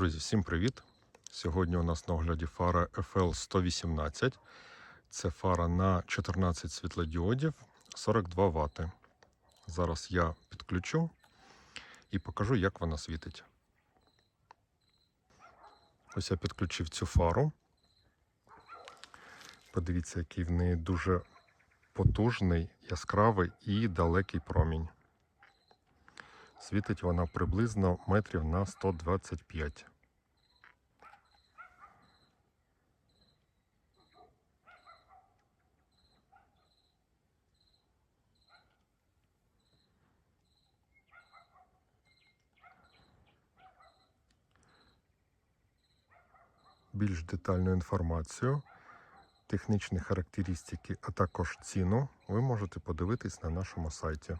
Друзі, всім привіт! Сьогодні у нас на огляді фара FL118. Це фара на 14 світлодіодів 42 Вт. Зараз я підключу і покажу, як вона світить. Ось я підключив цю фару. Подивіться, який в неї дуже потужний, яскравий і далекий промінь. Світить вона приблизно метрів на 125. Більш детальну інформацію, технічні характеристики, а також ціну ви можете подивитись на нашому сайті.